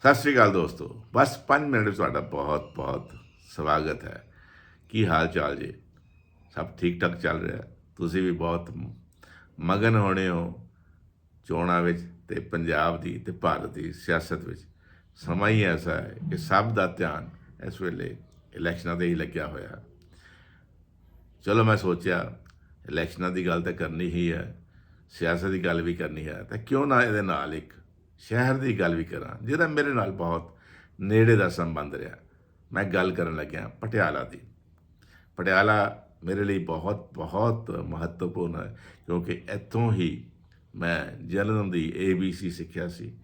ਸਤਿ ਸ੍ਰੀ ਅਕਾਲ ਦੋਸਤੋ। ਬਸ 5 ਮਿੰਟ ਤੁਹਾਡਾ ਬਹੁਤ ਬਹੁਤ ਸਵਾਗਤ ਹੈ। ਕੀ ਹਾਲ ਚਾਲ ਜੀ? ਸਭ ਠੀਕ ਠਾਕ ਚੱਲ ਰਿਹਾ? ਤੁਸੀਂ ਵੀ ਬਹੁਤ ਮਗਨ ਹੋਣੇ ਹੋ ਚੋਣਾਂ ਵਿੱਚ ਤੇ ਪੰਜਾਬ ਦੀ ਤੇ ਭਾਰਤ ਦੀ ਸਿਆਸਤ ਵਿੱਚ। ਸਮਾਂ ਹੀ ਐਸਾ ਹੈ ਕਿ ਸਭ ਦਾ ਧਿਆਨ ਇਸ ਵੇਲੇ ਇਲੈਕਸ਼ਨਾਂ ਤੇ ਹੀ ਲੱਗਿਆ ਹੋਇਆ। ਚਲੋ ਮੈਂ ਸੋਚਿਆ, ਇਲੈਕਸ਼ਨਾਂ ਦੀ ਗੱਲ ਤਾਂ ਕਰਨੀ ਹੀ ਹੈ, ਸਿਆਸਤ ਦੀ ਗੱਲ ਵੀ ਕਰਨੀ ਹੈ, ਤਾਂ ਕਿਉਂ ਨਾ ਇਹਦੇ ਨਾਲ ਇੱਕ ਸ਼ਹਿਰ ਦੀ ਗੱਲ ਵੀ ਕਰਾਂ, ਜਿਹਦਾ ਮੇਰੇ ਨਾਲ ਬਹੁਤ ਨੇੜੇ ਦਾ ਸੰਬੰਧ ਰਿਹਾ। ਮੈਂ ਗੱਲ ਕਰਨ ਲੱਗਿਆ ਪਟਿਆਲਾ ਦੀ। ਪਟਿਆਲਾ ਮੇਰੇ ਲਈ ਬਹੁਤ ਬਹੁਤ ਮਹੱਤਵਪੂਰਨ ਹੈ, ਕਿਉਂਕਿ ਇੱਥੋਂ ਹੀ ਮੈਂ ਜਰਨਲਿਜ਼ਮ ਦੀ ABC ਸਿੱਖਿਆ ਸੀ।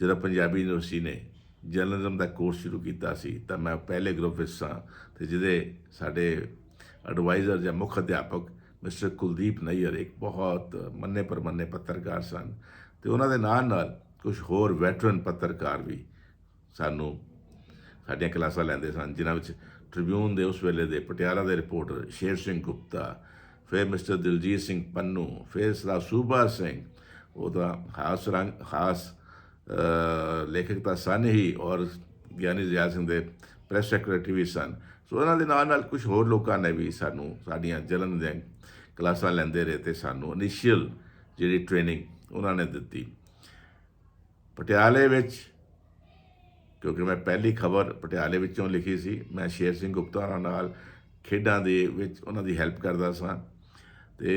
ਜਦੋਂ ਪੰਜਾਬੀ ਯੂਨੀਵਰਸਿਟੀ ਨੇ ਜਰਨਲਿਜ਼ਮ ਦਾ ਕੋਰਸ ਸ਼ੁਰੂ ਕੀਤਾ ਸੀ, ਤਾਂ ਮੈਂ ਪਹਿਲੇ ਗਰੁੱਪ ਵਿੱਚ ਸਾਂ ਤੇ ਜਿਹਦੇ ਸਾਡੇ ਐਡਵਾਈਜ਼ਰ ਜਾਂ ਮੁੱਖ ਅਧਿਆਪਕ ਮਿਸਟਰ ਕੁਲਦੀਪ ਨਈਅਰ ਇੱਕ ਬਹੁਤ ਮੰਨੇ ਪਰਮੰਨੇ ਪੱਤਰਕਾਰ ਸਨ। ਤੇ ਉਹਨਾਂ ਦੇ ਨਾਲ ਨਾਲ ਕੁਝ ਹੋਰ ਵੈਟਰਨ ਪੱਤਰਕਾਰ ਵੀ ਸਾਨੂੰ ਸਾਡੀਆਂ ਕਲਾਸਾਂ ਲੈਂਦੇ ਸਨ, ਜਿਨ੍ਹਾਂ ਵਿੱਚ ਟ੍ਰਿਬਿਊਨ ਦੇ ਉਸ ਵੇਲੇ ਦੇ ਪਟਿਆਲਾ ਦੇ ਰਿਪੋਰਟਰ ਸ਼ੇਰ ਸਿੰਘ ਗੁਪਤਾ, ਫਿਰ ਮਿਸਟਰ ਦਿਲਜੀਤ ਸਿੰਘ ਪੰਨੂ, ਫਿਰ ਸਰਦਾਰ ਸੂਬਾ ਸਿੰਘ ਉਹਦਾ ਖਾਸ ਰੰਗ, ਖਾਸ ਲੇਖਕ ਤਾਂ ਸਨ ਹੀ ਔਰ ਗਿਆਨੀ ਜ਼ਿਆ ਸਿੰਘ ਦੇ ਪ੍ਰੈਸ ਸੈਕਟਰੀ ਵੀ ਸਨ। ਸੋ ਉਹਨਾਂ ਦੇ ਨਾਲ ਨਾਲ ਕੁਝ ਹੋਰ ਲੋਕਾਂ ਨੇ ਵੀ ਸਾਨੂੰ, ਸਾਡੀਆਂ ਜਲਨ ਦੇ ਕਲਾਸਾਂ ਲੈਂਦੇ ਰਹੇ ਤੇ ਸਾਨੂੰ ਇਨੀਸ਼ੀਅਲ ਜਿਹੜੀ ਟ੍ਰੇਨਿੰਗ ਉਹਨਾਂ ਨੇ ਦਿੱਤੀ। ਪਟਿਆਲੇ ਵਿੱਚ, ਕਿਉਂਕਿ ਮੈਂ ਪਹਿਲੀ ਖਬਰ ਪਟਿਆਲੇ ਵਿੱਚੋਂ ਲਿਖੀ ਸੀ, ਮੈਂ ਸ਼ੇਰ ਸਿੰਘ ਗੁਪਤਾ ਨਾਲ ਖੇਡਾਂ ਦੇ ਵਿੱਚ ਉਹਨਾਂ ਦੀ ਹੈਲਪ ਕਰਦਾ ਸਾਂ ਤੇ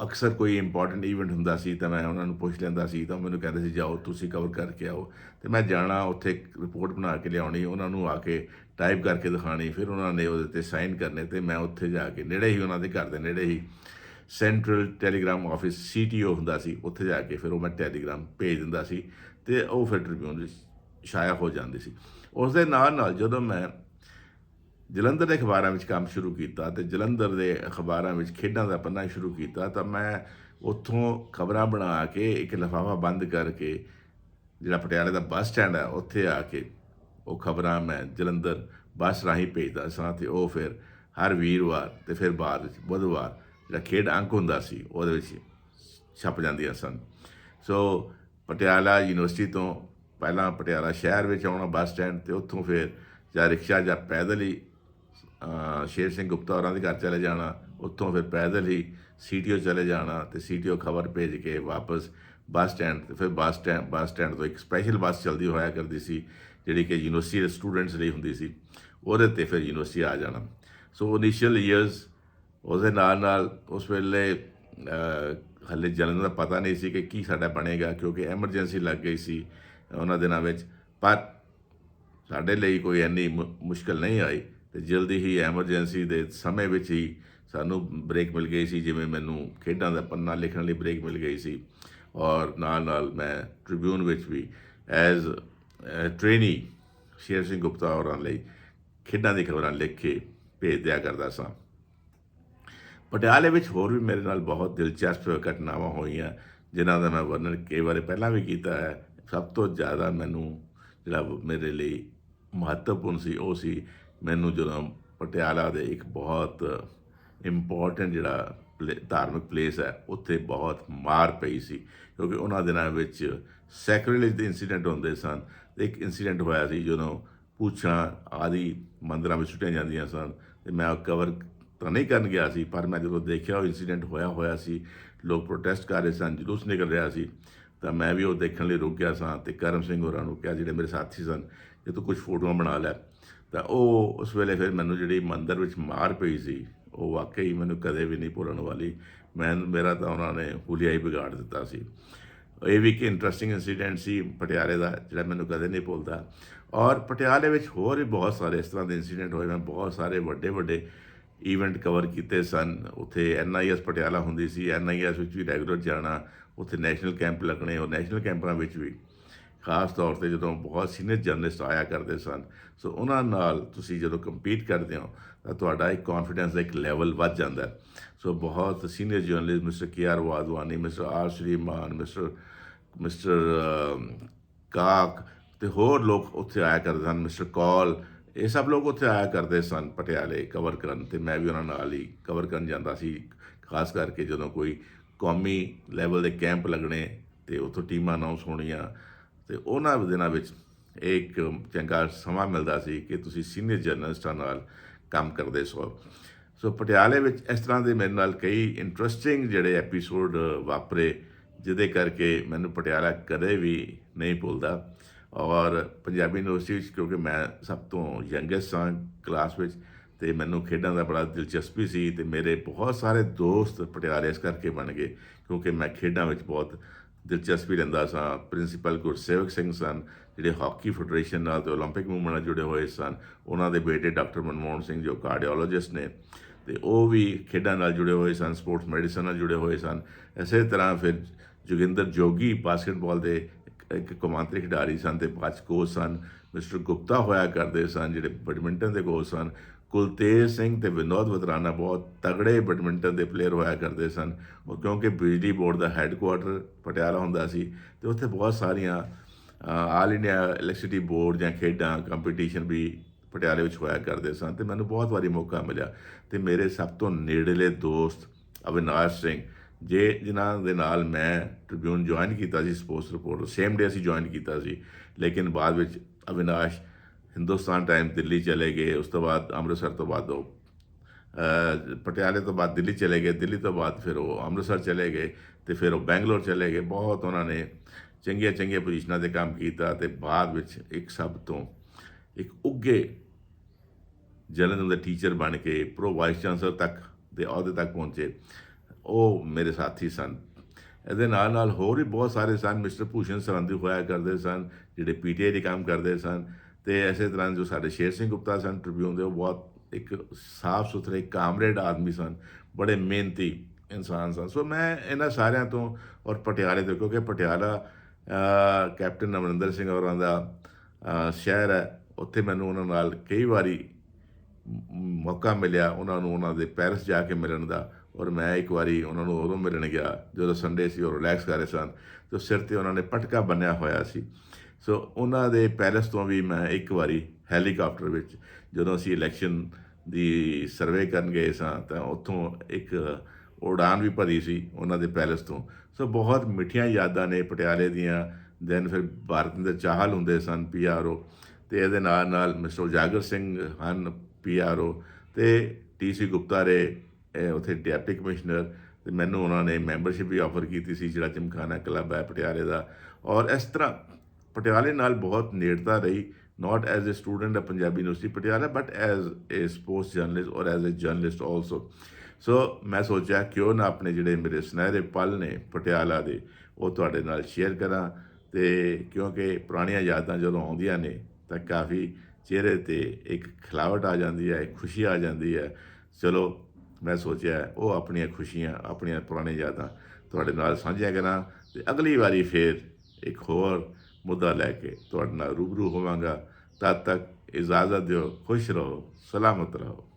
ਅਕਸਰ ਕੋਈ ਇੰਪੋਰਟੈਂਟ ਇਵੈਂਟ ਹੁੰਦਾ ਸੀ ਤਾਂ ਮੈਂ ਉਹਨਾਂ ਨੂੰ ਪੁੱਛ ਲੈਂਦਾ ਸੀ, ਤਾਂ ਮੈਨੂੰ ਕਹਿੰਦੇ ਸੀ, ਜਾਓ, ਤੁਸੀਂ ਕਵਰ ਕਰਕੇ ਆਓ। ਤੇ ਮੈਂ ਜਾਣਾ, ਉੱਥੇ ਰਿਪੋਰਟ ਬਣਾ ਕੇ ਲਿਆਉਣੀ, ਉਹਨਾਂ ਨੂੰ ਆ ਕੇ ਟਾਈਪ ਕਰਕੇ ਦਿਖਾਣੀ ਫਿਰ ਉਹਨਾਂ ਨੇ ਉਹਦੇ ਤੇ ਸਾਈਨ ਕਰਨੇ ਤੇ ਮੈਂ ਉੱਥੇ ਜਾ ਕੇ ਨੇੜੇ ਹੀ ਉਹਨਾਂ ਦੇ ਘਰ ਦੇ ਨੇੜੇ ਹੀ ਸੈਂਟਰਲ ਟੈਲੀਗ੍ਰਾਮ ਆਫਿਸ ਸੀਟੀਓ ਹੁੰਦਾ ਸੀ, ਉੱਥੇ ਜਾ ਕੇ ਫਿਰ ਉਹ ਮੈਂ ਟੈਲੀਗ੍ਰਾਮ ਭੇਜ ਦਿੰਦਾ ਸੀ ਤੇ ਉਹ ਫਿਰ ਟ੍ਰਿਬਿਊਨ ਵਿੱਚ ਛਾਇਆ ਹੋ ਜਾਂਦੀ ਸੀ। ਉਸ ਦੇ ਨਾਲ ਨਾਲ ਜਦੋਂ ਮੈਂ ਜਲੰਧਰ ਦੇ ਅਖਬਾਰਾਂ ਵਿੱਚ ਕੰਮ ਸ਼ੁਰੂ ਕੀਤਾ ਤੇ ਜਲੰਧਰ ਦੇ ਅਖਬਾਰਾਂ ਵਿੱਚ ਖੇਡਾਂ ਦਾ ਪੰਨਾ ਸ਼ੁਰੂ ਕੀਤਾ ਤਾਂ ਮੈਂ ਉੱਥੋਂ ਖਬਰਾਂ ਬਣਾ ਕੇ ਇੱਕ ਲਿਫਾਫਾ ਬੰਦ ਕਰਕੇ ਜਿਹੜਾ ਪਟਿਆਲੇ ਦਾ ਬੱਸ ਸਟੈਂਡ ਹੈ, ਉੱਥੇ ਆ ਕੇ ਉਹ ਖਬਰਾਂ ਮੈਂ ਜਲੰਧਰ ਬੱਸ ਰਾਹੀਂ ਭੇਜਦਾ ਸਾਂ ਤੇ ਉਹ ਫਿਰ ਹਰ ਵੀਰਵਾਰ ਤੇ ਫਿਰ ਬਾਅਦ ਵਿੱਚ ਬੁੱਧਵਾਰ ਜਿਹੜਾ ਖੇਡ ਅੰਕ ਹੁੰਦਾ ਸੀ, ਉਹਦੇ ਵਿੱਚ ਛਪ ਜਾਂਦੀਆਂ ਸਨ। ਸੋ ਪਟਿਆਲਾ ਯੂਨੀਵਰਸਿਟੀ ਤੋਂ ਪਹਿਲਾਂ ਪਟਿਆਲਾ ਸ਼ਹਿਰ ਵਿੱਚ ਆਉਣਾ, ਬੱਸ ਸਟੈਂਡ ਤੇ ਉੱਥੋਂ ਫਿਰ ਜਾਂ ਰਿਕਸ਼ਾ ਜਾਂ ਪੈਦਲ ਹੀ ਸ਼ੇਰ ਸਿੰਘ ਗੁਪਤਾ ਹੋਰਾਂ ਦੇ ਘਰ ਚਲੇ ਜਾਣਾ, ਉੱਥੋਂ ਫਿਰ ਪੈਦਲ ਹੀ ਸੀਟੀਓ ਚਲੇ ਜਾਣਾ ਤੇ ਸੀਟੀਓ ਖਬਰ ਭੇਜ ਕੇ ਵਾਪਸ ਬੱਸ ਸਟੈਂਡ ਤੇ ਫਿਰ ਬੱਸ ਸਟੈਂਡ ਬੱਸ ਸਟੈਂਡ ਤੋਂ ਇੱਕ ਸਪੈਸ਼ਲ ਬੱਸ ਚਲਦੀ ਹੋਇਆ ਕਰਦੀ ਸੀ, ਜਿਹੜੀ ਕਿ ਯੂਨੀਵਰਸਿਟੀ ਦੇ ਸਟੂਡੈਂਟਸ ਲਈ ਹੁੰਦੀ ਸੀ। ਉਹਦੇ ਤੇ ਫਿਰ ਯੂਨੀਵਰਸਿਟੀ ਆ ਜਾਣਾ। ਸੋ ਇਨੀਸ਼ੀਅਲ ਇਅਰਸ ਉਹਦੇ ਨਾਲ ਨਾਲ ਉਸ ਵੇਲੇ ਅਹ, ਹਲੇ ਜਲਨ ਦਾ ਪਤਾ ਨਹੀਂ ਸੀ ਕਿ ਕੀ ਸਾਡਾ ਬਣੇਗਾ ਕਿਉਂਕਿ ਐਮਰਜੈਂਸੀ ਲੱਗ ਗਈ ਸੀ ਉਹਨਾਂ ਦਿਨਾਂ ਵਿੱਚ। ਪਰ ਸਾਡੇ ਲਈ ਕੋਈ ਐਨੀ ਮੁਸ਼ਕਲ ਨਹੀਂ ਆਈ ਤੇ ਜਲਦੀ ਹੀ ਐਮਰਜੈਂਸੀ ਦੇ ਸਮੇਂ ਵਿੱਚ ਹੀ ਸਾਨੂੰ ਬ੍ਰੇਕ ਮਿਲ ਗਈ ਸੀ ਜਿਵੇਂ ਮੈਨੂੰ ਖੇਡਾਂ ਦਾ ਪੰਨਾ ਲਿਖਣ ਲਈ ਬ੍ਰੇਕ ਮਿਲ ਗਈ ਸੀ। ਔਰ ਨਾਲ ਨਾਲ ਮੈਂ ਟ੍ਰਿਬਿਊਨ ਵਿੱਚ ਵੀ ਐਜ਼ ਟ੍ਰੇਨੀ ਸ਼ੇਰ ਸਿੰਘ ਗੁਪਤਾ ਹੋਰਾਂ ਲਈ ਖੇਡਾਂ ਦੀ ਖਬਰਾਂ ਲਿਖ ਕੇ ਭੇਜ ਦਿਆ ਕਰਦਾ ਸਾਂ। ਪਟਿਆਲੇ ਵਿੱਚ ਹੋਰ ਵੀ ਮੇਰੇ ਨਾਲ ਬਹੁਤ ਦਿਲਚਸਪ ਘਟਨਾਵਾਂ ਹੋਈਆਂ, ਜਿਨ੍ਹਾਂ ਦਾ ਮੈਂ ਵਰਣਨ ਕਈ ਵਾਰੀ ਪਹਿਲਾਂ ਵੀ ਕੀਤਾ ਹੈ। ਸਭ ਤੋਂ ਜ਼ਿਆਦਾ ਮੈਨੂੰ ਜਿਹੜਾ ਮੇਰੇ ਲਈ ਮਹੱਤਵਪੂਰਨ ਸੀ, ਉਹ ਸੀ ਮੈਨੂੰ ਜਦੋਂ ਪਟਿਆਲਾ ਦੇ ਇੱਕ ਬਹੁਤ ਇੰਪੋਰਟੈਂਟ ਜਿਹੜਾ ਪਲੇ- ਧਾਰਮਿਕ ਪਲੇਸ ਹੈ, ਉੱਥੇ ਬਹੁਤ ਮਾਰ ਪਈ ਸੀ, ਕਿਉਂਕਿ ਉਹਨਾਂ ਦਿਨਾਂ ਵਿੱਚ ਸੈਕਰੇਲੇਜ ਦੇ ਇਨਸੀਡੈਂਟ ਹੁੰਦੇ ਸਨ। ਇੱਕ ਇਨਸੀਡੈਂਟ ਹੋਇਆ ਸੀ ਜਦੋਂ ਪੂਛਾਂ ਆਦਿ ਮੰਦਰਾਂ ਵਿੱਚ ਸੁੱਟੀਆਂ ਜਾਂਦੀਆਂ ਸਨ, ਤੇ ਮੈਂ ਕਵਰ ਤਾਂ ਨਹੀਂ ਕਰਨ ਗਿਆ ਸੀ, ਪਰ ਮੈਂ ਜਦੋਂ ਦੇਖਿਆ ਉਹ ਇਨਸੀਡੈਂਟ ਹੋਇਆ ਹੋਇਆ ਸੀ, ਲੋਕ ਪ੍ਰੋਟੈਸਟ ਕਰ ਰਹੇ ਸਨ, ਜਲੂਸ ਨਿਕਲ ਰਿਹਾ ਸੀ, ਤਾਂ ਮੈਂ ਵੀ ਉਹ ਦੇਖਣ ਲਈ ਰੁਕ ਗਿਆ ਸਾਂ ਤੇ ਕਰਮ ਸਿੰਘ ਹੋਰਾਂ ਨੂੰ ਕਿਹਾ, ਜਿਹੜੇ ਮੇਰੇ ਸਾਥੀ ਸਨ ਕਿ ਤੂੰ ਕੁਝ ਫੋਟੋਆਂ ਬਣਾ ਲੈ। ਤਾਂ ਉਹ ਉਸ ਵੇਲੇ ਫਿਰ ਮੈਨੂੰ ਜਿਹੜੀ ਮੰਦਰ ਵਿੱਚ ਮਾਰ ਪਈ ਸੀ, ਉਹ ਵਾਕਈ ਮੈਨੂੰ ਕਦੇ ਵੀ ਨਹੀਂ ਭੁੱਲਣ ਵਾਲੀ। ਮੈਂ, ਮੇਰਾ ਤਾਂ ਉਹਨਾਂ ਨੇ ਹੁਲੀਆ ਹੀ ਵਿਗਾੜ ਦਿੱਤਾ ਸੀ। ਇਹ ਵੀ ਇੱਕ ਇੰਟਰਸਟਿੰਗ ਇਨਸੀਡੈਂਟ ਸੀ ਪਟਿਆਲੇ ਦਾ, ਜਿਹੜਾ ਮੈਨੂੰ ਕਦੇ ਨਹੀਂ ਭੁੱਲਦਾ। ਔਰ ਪਟਿਆਲੇ ਵਿੱਚ ਹੋਰ ਵੀ ਬਹੁਤ ਸਾਰੇ ਇਸ ਤਰ੍ਹਾਂ ਦੇ ਇਨਸੀਡੈਂਟ ਹੋਏ, ਮੈਂ ਬਹੁਤ ਸਾਰੇ ਵੱਡੇ ਵੱਡੇ ਇਵੈਂਟ ਕਵਰ ਕੀਤੇ ਸਨ। ਉੱਥੇ ਐਨਆਈਐਸ ਪਟਿਆਲਾ ਹੁੰਦੀ ਸੀ। ਐਨਆਈਐਸ ਵਿੱਚ ਵੀ ਰੈਗੂਲਰ ਜਾਣਾ, ਉੱਥੇ ਨੈਸ਼ਨਲ ਕੈਂਪ ਲੱਗਣੇ ਔਰ ਨੈਸ਼ਨਲ ਕੈਂਪਾਂ ਵਿੱਚ ਵੀ। ਖਾਸ ਤੌਰ ਤੇ ਜਦੋਂ ਬਹੁਤ ਸੀਨੀਅਰ ਜਰਨਲਿਸਟ ਆਇਆ ਕਰਦੇ ਸਨ। ਸੋ ਉਹਨਾਂ ਨਾਲ ਤੁਸੀਂ ਜਦੋਂ ਕੰਪੀਟ ਕਰਦੇ ਹੋ, ਤਾਂ ਤੁਹਾਡਾ ਇੱਕ ਕੌਨਫੀਡੈਂਸ ਦਾ ਇੱਕ ਲੈਵਲ ਵੱਧ ਜਾਂਦਾ ਸੋ ਬਹੁਤ senior journalist mister K R Wadhwani mister R ਸ਼੍ਰੀਮਾਨ, ਮਿਸਟਰ ਮਿਸਟਰ ਕਾਕ ਤੇ ਹੋਰ ਲੋਕ ਉੱਥੇ ਆਇਆ ਕਰਦੇ ਸਨ। ਮਿਸਟਰ ਕੌਲ ਇਹ ਸਭ ਲੋਕ ਉੱਥੇ ਆਇਆ ਕਰਦੇ ਸਨ ਪਟਿਆਲੇ ਕਵਰ ਕਰਨ ਤੇ ਮੈਂ ਵੀ ਉਹਨਾਂ ਨਾਲ ਹੀ ਕਵਰ ਕਰਨ ਜਾਂਦਾ ਸੀ, ਖਾਸ ਕਰਕੇ ਜਦੋਂ ਕੋਈ ਕੌਮੀ ਲੈਵਲ ਦੇ ਕੈਂਪ ਲੱਗਣੇ ਤੇ ਉੱਥੋਂ ਟੀਮਾਂ ਅਨਾਉਂਸ ਹੋਣੀਆਂ ਤੇ ਉਹਨਾਂ ਦਿਨਾਂ ਵਿੱਚ ਇੱਕ ਚੰਗਾ ਸਮਾਂ ਮਿਲਦਾ ਸੀ ਕਿ ਤੁਸੀਂ ਸੀਨੀਅਰ ਜਰਨਲਿਸਟਾਂ ਨਾਲ ਕੰਮ ਕਰਦੇ ਸੋ। ਸੋ ਪਟਿਆਲੇ ਵਿੱਚ ਇਸ ਤਰ੍ਹਾਂ ਦੇ ਮੇਰੇ ਨਾਲ ਕਈ ਇੰਟਰਸਟਿੰਗ ਜਿਹੜੇ ਐਪੀਸੋਡ ਵਾਪਰੇ, ਜਿਹਦੇ ਕਰਕੇ ਮੈਨੂੰ ਪਟਿਆਲਾ ਕਦੇ ਵੀ ਨਹੀਂ ਭੁੱਲਦਾ। ਔਰ ਪੰਜਾਬੀ ਯੂਨੀਵਰਸਿਟੀ ਵਿੱਚ ਕਿਉਂਕਿ ਮੈਂ ਸਭ ਤੋਂ ਯੰਗੈਸਟ ਸਾਂ ਕਲਾਸ ਵਿੱਚ ਤੇ ਮੈਨੂੰ ਖੇਡਾਂ ਦਾ ਬੜਾ ਦਿਲਚਸਪੀ ਸੀ ਤੇ ਮੇਰੇ ਬਹੁਤ ਸਾਰੇ ਦੋਸਤ ਪਟਿਆਲੇ ਇਸ ਕਰਕੇ ਬਣ ਗਏ ਕਿਉਂਕਿ ਮੈਂ ਖੇਡਾਂ ਵਿੱਚ ਬਹੁਤ ਦਿਲਚਸਪੀ ਲੈਂਦਾ ਸਾਂ ਪ੍ਰਿੰਸੀਪਲ ਗੁਰਸੇਵਕ ਸਿੰਘ ਸਨ ਜਿਹੜੇ ਹਾਕੀ ਫੈਡਰੇਸ਼ਨ ਨਾਲ ਤੇ 올림픽 ਮੂਵਮੈਂਟ ਨਾਲ ਜੁੜੇ ਹੋਏ ਸਨ ਉਹਨਾਂ ਦੇ ਬੇਟੇ ਡਾਕਟਰ ਮਨਮੋਹਨ ਸਿੰਘ ਜੋ ਕਾਰਡੀਓਲੋਜਿਸਟ ਨੇ ਤੇ ਉਹ ਵੀ ਖੇਡਾਂ ਨਾਲ ਜੁੜੇ ਹੋਏ ਸਨ ਸਪੋਰਟਸ ਮੈਡੀਸਨ ਨਾਲ ਜੁੜੇ ਹੋਏ ਸਨ ਇਸੇ ਤਰ੍ਹਾਂ ਫਿਰ ਜੋਗਿੰਦਰ ਜੋਗੀ ਬਾਸਕਟਬਾਲ ਦੇ ਇੱਕ- ਕੌਮਾਂਤਰੀ ਖਿਡਾਰੀ ਸਨ ਤੇ ਪੰਜ ਕੋਚ ਸਨ ਮਿਸਟਰ ਗੁਪਤਾ ਹੋਇਆ ਕਰਦੇ ਸਨ, ਜਿਹੜੇ ਬੈਡਮਿੰਟਨ ਦੇ ਕੋਚ ਸਨ, ਕੁਲਤੇਜ ਸਿੰਘ ਤੇ ਵਿਨੋਦ ਵਤਰਾਨਾ ਬਹੁਤ ਤਗੜੇ ਬੈਡਮਿੰਟਨ ਦੇ ਪਲੇਅਰ ਹੋਇਆ ਕਰਦੇ ਸਨ। ਉਹ ਕਿਉਂਕਿ ਬਿਜਲੀ ਬੋਰਡ ਦਾ ਹੈੱਡਕੁਆਟਰ ਪਟਿਆਲਾ ਹੁੰਦਾ ਸੀ ਤੇ ਉੱਥੇ ਬਹੁਤ ਸਾਰੀਆਂ ਆਲ ਇੰਡੀਆ ਇਲੈਕਟ੍ਰਿਸਿਟੀ ਬੋਰਡ ਜਾਂ ਖੇਡਾਂ ਕੰਪੀਟੀਸ਼ਨ ਵੀ ਪਟਿਆਲੇ ਵਿੱਚ ਹੋਇਆ ਕਰਦੇ ਸਨ ਤੇ ਮੈਨੂੰ ਬਹੁਤ ਵਾਰੀ ਮੌਕਾ ਮਿਲਿਆ ਤੇ ਮੇਰੇ ਸਭ ਤੋਂ ਨੇੜਲੇ ਦੋਸਤ ਅਵਿਨਾਸ਼ ਸਿੰਘ ਜੇ ਜਿਨ੍ਹਾਂ ਦੇ ਨਾਲ ਮੈਂ ਟ੍ਰਿਬਿਊਨ ਜੁਆਇਨ ਕੀਤਾ ਸੀ ਸਪੋਰਟਸ ਰਿਪੋਰਟਰ ਸੇਮ ਡੇ ਅਸੀਂ ਜੁਆਇਨ ਕੀਤਾ ਸੀ, ਲੇਕਿਨ ਬਾਅਦ ਵਿੱਚ ਅਵਿਨਾਸ਼ ਹਿੰਦੁਸਤਾਨ ਟਾਈਮ ਦਿੱਲੀ ਚਲੇ ਗਏ, ਉਸ ਤੋਂ ਬਾਅਦ ਅੰਮ੍ਰਿਤਸਰ ਤੋਂ ਬਾਅਦ ਉਹ ਪਟਿਆਲੇ ਤੋਂ ਬਾਅਦ ਦਿੱਲੀ ਚਲੇ ਗਏ, ਦਿੱਲੀ ਤੋਂ ਬਾਅਦ ਫਿਰ ਉਹ ਅੰਮ੍ਰਿਤਸਰ ਚਲੇ ਗਏ ਤੇ ਫਿਰ ਉਹ ਬੈਂਗਲੌਰ ਚਲੇ ਗਏ। ਬਹੁਤ ਉਹਨਾਂ ਨੇ ਚੰਗੀਆਂ ਚੰਗੀਆਂ ਪੋਜੀਸ਼ਨਾਂ ਤੇ ਕੰਮ ਕੀਤਾ ਤੇ ਬਾਅਦ ਵਿੱਚ ਇੱਕ ਸਭ ਤੋਂ ਇੱਕ ਉੱਗੇ ਜਲੰਧਰ ਦੇ ਟੀਚਰ ਬਣ ਕੇ ਪ੍ਰੋ ਵਾਈਸ ਚਾਂਸਲਰ ਤੱਕ ਦੇ ਅਹੁਦੇ ਤੱਕ ਪਹੁੰਚੇ। ਉਹ ਮੇਰੇ ਸਾਥੀ ਸਨ। ਇਹਦੇ ਨਾਲ ਨਾਲ ਹੋਰ ਵੀ ਬਹੁਤ ਸਾਰੇ ਸਨ। ਮਿਸਟਰ ਭੂਸ਼ਣ ਸਰੰਦੀ ਹੋਇਆ ਕਰਦੇ ਸਨ, ਜਿਹੜੇ ਪੀਟੀਆਈ ਦੇ ਕੰਮ ਕਰਦੇ ਸਨ। ਤੇ ਐਸੇ ਤਰ੍ਹਾਂ ਜੋ ਸਾਡੇ ਸ਼ੇਰ ਸਿੰਘ ਗੁਪਤਾ ਸਨ ਟ੍ਰਿਬਿਊਨ ਦੇ, ਉਹ ਬਹੁਤ ਇੱਕ ਸਾਫ਼ ਸੁਥਰੇ, ਕਾਮਰੇਡ ਆਦਮੀ ਸਨ। ਬੜੇ ਮਿਹਨਤੀ ਇਨਸਾਨ ਸਨ। ਸੋ ਮੈਂ ਇਹਨਾਂ ਸਾਰਿਆਂ ਤੋਂ ਔਰ ਪਟਿਆਲੇ ਤੋਂ, ਕਿਉਂਕਿ ਪਟਿਆਲਾ ਕੈਪਟਨ ਅਮਰਿੰਦਰ ਸਿੰਘ ਹੋਰਾਂ ਦਾ ਸ਼ਹਿਰ ਹੈ। ਉੱਥੇ ਮੈਨੂੰ ਉਹਨਾਂ ਨਾਲ ਕਈ ਵਾਰੀ ਮੌਕਾ ਮਿਲਿਆ, ਉਹਨਾਂ ਨੂੰ ਉਹਨਾਂ ਦੇ ਪੈਰਿਸ ਜਾ ਕੇ ਮਿਲਣ ਦਾ। ਔਰ ਮੈਂ ਇੱਕ ਵਾਰੀ ਉਹਨਾਂ ਨੂੰ ਉਦੋਂ ਮਿਲਣ ਗਿਆ, ਜਦੋਂ ਸੰਡੇ ਸੀ, ਉਹ ਰਿਲੈਕਸ ਕਰ ਰਹੇ ਸਨ। ਤੇ ਸਿਰ ਤੇ ਉਹਨਾਂ ਨੇ ਪਟਕਾ ਬੰਨਿਆ ਹੋਇਆ ਸੀ। ਸੋ ਉਹਨਾਂ ਦੇ ਪੈਰਿਸ ਤੋਂ ਵੀ ਮੈਂ ਇੱਕ ਵਾਰੀ ਹੈਲੀਕਾਪਟਰ ਵਿੱਚ ਜਦੋਂ ਅਸੀਂ ਇਲੈਕਸ਼ਨ ਦੀ ਸਰਵੇ ਕਰਨ ਗਏ ਸਾਂ, ਤਾਂ ਉੱਥੋਂ ਇੱਕ ਉਡਾਨ ਵੀ ਭਰੀ ਸੀ ਉਹਨਾਂ ਦੇ ਪੈਲਸ ਤੋਂ। ਸੋ ਬਹੁਤ ਮਿੱਠੀਆਂ ਯਾਦਾਂ ਨੇ ਪਟਿਆਲੇ ਦੀਆਂ। ਦੈਨ ਫਿਰ ਭਾਰਤ ਦੇ ਚਾਹਲ ਹੁੰਦੇ ਸਨ ਪੀਆਰਓ ਤੇ ਇਹਦੇ ਨਾਲ ਨਾਲ ਮਿਸਟਰ ਉਜਾਗਰ ਸਿੰਘ ਹਨ ਪੀਆਰਓ ਤੇ ਟੀਸੀ ਗੁਪਤਾ ਰੇ ਉੱਥੇ ਡਿਪਟੀ ਕਮਿਸ਼ਨਰ ਤੇ ਮੈਨੂੰ ਉਹਨਾਂ ਨੇ ਮੈਂਬਰਸ਼ਿਪ ਵੀ ਆਫਰ ਕੀਤੀ ਸੀ, ਜਿਹੜਾ ਚਮਖਾਨਾ ਕਲੱਬ ਹੈ ਪਟਿਆਲੇ ਦਾ। ਔਰ ਇਸ ਤਰ੍ਹਾਂ ਪਟਿਆਲੇ ਨਾਲ ਬਹੁਤ ਨੇੜਤਾ ਰਹੀ not as a student of Punjabi University Patiala but as a sports journalist or as a journalist also so ਮੈਂ ਸੋਚਿਆ, ਕਿਉਂ ਨਾ ਆਪਣੇ ਜਿਹੜੇ ਮੇਰੇ ਸੁਨਹਿਰੇ ਪਲ ਨੇ ਪਟਿਆਲਾ ਦੇ, ਉਹ ਤੁਹਾਡੇ ਨਾਲ ਸ਼ੇਅਰ ਕਰਾਂ ਤੇ ਕਿਉਂਕਿ ਪੁਰਾਣੀਆਂ ਯਾਦਾਂ ਜਦੋਂ ਆਉਂਦੀਆਂ ਨੇ, ਤਾਂ ਕਾਫੀ ਚਿਹਰੇ ਤੇ ਇੱਕ ਖਿਲਾਵਟ ਆ ਜਾਂਦੀ ਹੈ, ਇੱਕ ਖੁਸ਼ੀ ਆ ਜਾਂਦੀ ਹੈ। ਚਲੋ ਮੈਂ ਸੋਚਿਆ, ਉਹ ਆਪਣੀਆਂ ਖੁਸ਼ੀਆਂ, ਆਪਣੀਆਂ ਪੁਰਾਣੀਆਂ ਯਾਦਾਂ ਤੁਹਾਡੇ ਨਾਲ ਸਾਂਝੀਆਂ ਕਰਾਂ ਤੇ ਅਗਲੀ ਵਾਰੀ ਫੇਰ ਇੱਕ ਹੋਰ ਮੁੱਦਾ ਲੈ ਕੇ ਤੁਹਾਡੇ ਨਾਲ ਰੂਬਰੂ ਹੋਵਾਂਗਾ। ਤਦ ਤੱਕ ਇਜਾਜ਼ਤ ਦਿਓ, ਖੁਸ਼ ਰਹੋ, ਸਲਾਮਤ ਰਹੋ।